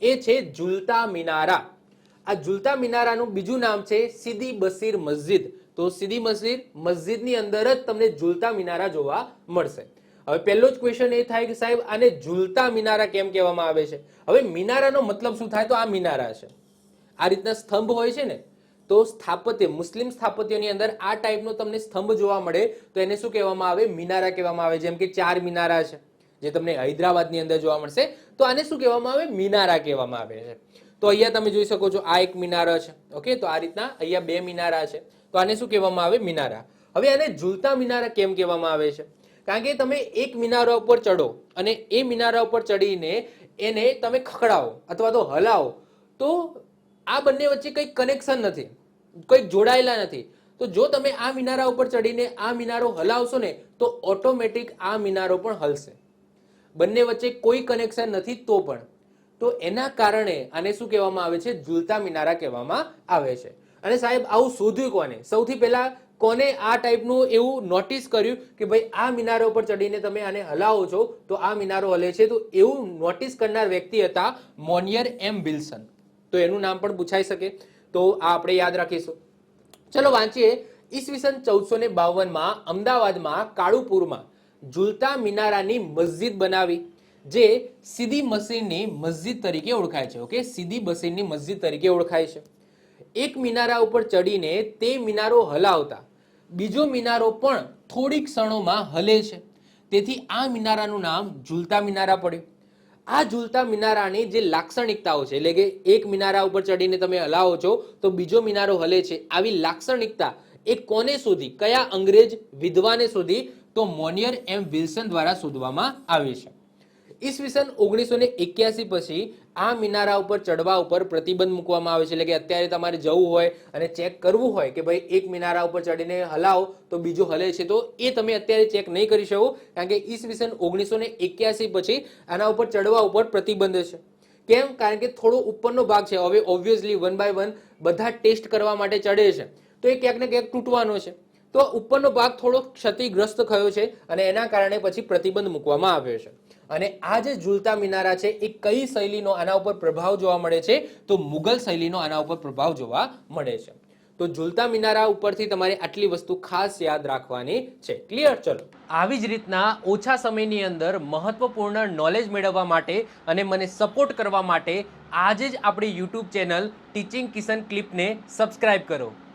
એ છે ઝુલતા મિનારા. આ ઝુલતા મિનારાનું બીજું નામ છે સીદી બસીર મસ્જિદ. તો સીદી મસ્જિદ મસ્જિદની અંદર જ તમને ઝુલતા મિનારા જોવા મળશે. હવે પહેલો જ ક્વેશ્ચન એ થાય કે સાહેબ, આને ઝુલતા મિનારા કેમ કહેવામાં આવે છે? હવે મિનારાનો મતલબ શું થાય? તો આ મિનારા છે. આ રીતના સ્તંભ હોય છે ને, તો સ્થાપત્ય, મુસ્લિમ સ્થાપત્યની અંદર આ ટાઈપનો તમને સ્તંભ જોવા મળે, તો એને શું કહેવામાં આવે? મિનારા કહેવામાં આવે, જેમ કે ચાર મિનારા છે. જે તમને હૈદરાબાદની અંદર જોવા મળશે, તો આને શું કહેવામાં આવે? મિનારા કહેવામાં આવે છે. તો અહીંયા તમે જોઈ શકો છો, આ એક મિનારો છે. ઓકે, તો આ રીતના અહીંયા બે મિનારા છે. તો આને શું કહેવામાં આવે? મિનારા. હવે આને ઝૂલતા મિનારા કેમ કહેવામાં આવે છે? કારણ કે તમે એક મિનારા ઉપર ચડો અને એ મિનારા ઉપર ચડીને એને તમે ખખડાવો અથવા તો હલાવો, તો આ બંને વચ્ચે કંઈ કનેક્શન નથી, કંઈક જોડાયેલા નથી. તો જો તમે આ મિનારા ઉપર ચડીને આ મિનારો હલાવશો ને, તો ઓટોમેટિક આ મિનારો પણ હલશે. બંને વચ્ચે કોઈ કનેક્શન નથી તો પણ. તો એના કારણે આને શું કહેવામાં આવે છે? ઝૂલતા મિનારા કહેવામાં આવે છે. અને સાહેબ, આવું શોધ્યું કોને? સૌથી પહેલા કોને આ ટાઈપનું એવું નોટિસ કર્યું કે ભાઈ, આ મિનારો ઉપર ચડીને તમે આને હલાવો છો, તો આ મિનારો હલે છે? તો એવું નોટિસ કરનાર વ્યક્તિ હતા મોનિયર એમ વિલ્સન. તો એનું નામ પણ પૂછાઈ શકે. તો આ આપણે યાદ રાખીશું. ચલો વાંચીએ. ઈસવીસન ચૌદસો ને બાવનમાં અમદાવાદમાં કાળુપુરમાં ઝુલતા મિનારાની મસ્જિદ બનાવી, જે સીધી મસીરની મસ્જિદ તરીકે ઓળખાય છે. ઓકે? સીધી મસીરની મસ્જિદ તરીકે ઓળખાય છે. એક મિનારા ઉપર ચડીને તે મિનારો હલાવતા, બીજો મિનારો પણ થોડીક ક્ષણોમાં હલે છે. તેથી આ મિનારાનું નામ ઝૂલતા મિનારા પડ્યું. આ ઝૂલતા મિનારાની જે લાક્ષણિકતાઓ છે, એટલે કે એક મિનારા ઉપર ચડીને તમે હલાવો છો, તો બીજો મિનારો હલે છે. આવી લાક્ષણિકતા એ કોને શોધી? કયા અંગ્રેજ વિદ્વાને શોધી? તો મોનિયર એમ વિલ્સન દ્વારા શોધવામાં આવી છે. ઈસવીસન ઓગણીસો ને એક્યાસી પછી આ મિનારા ઉપર, ચડવા ઉપર પ્રતિબંધ મૂકવામાં આવે છે. એટલે કે અત્યારે તમારે જવું હોય અને ચેક કરવું હોય કે ભાઈ એક મિનારા ઉપર ચડીને હલાવો, તો બીજો હલે છે, તો એ તમે અત્યારે ચેક નહીં કરી શકો, કારણ કે ઈસવીસન ઓગણીસો ને એક્યાસી પછી આના ઉપર, ચડવા ઉપર પ્રતિબંધ છે. કેમ? કારણ કે થોડો ઉપરનો ભાગ છે. હવે ઓબ્વિયસલી વન બાય વન બધા ટેસ્ટ કરવા માટે ચડે છે. તો એ ક્યાંક ને ક્યાંક તૂટવાનો છે. તો ઉપરનો ભાગ થોડો ક્ષતિગ્રસ્ત થયો છે અને એના કારણે પછી પ્રતિબંધ મૂકવામાં આવ્યો છે. અને આ જે ઝૂલતા મિનારા છે, એ કઈ શૈલીનો આના ઉપર પ્રભાવ જોવા મળે છે? તો મુગલ શૈલીનો આના ઉપર પ્રભાવ જોવા મળે છે. તો ઝૂલતા મિનારા ઉપરથી તમારે આટલી વસ્તુ ખાસ યાદ રાખવાની છે. ક્લિયર ચલો. આવી જ રીતના ઓછા સમયની અંદર મહત્વપૂર્ણ નોલેજ મેળવવા માટે અને મને સપોર્ટ કરવા માટે આજે જ આપણી યુટ્યુબ ચેનલ ટીચિંગ કિશન ક્લિપને સબસ્ક્રાઇબ કરો.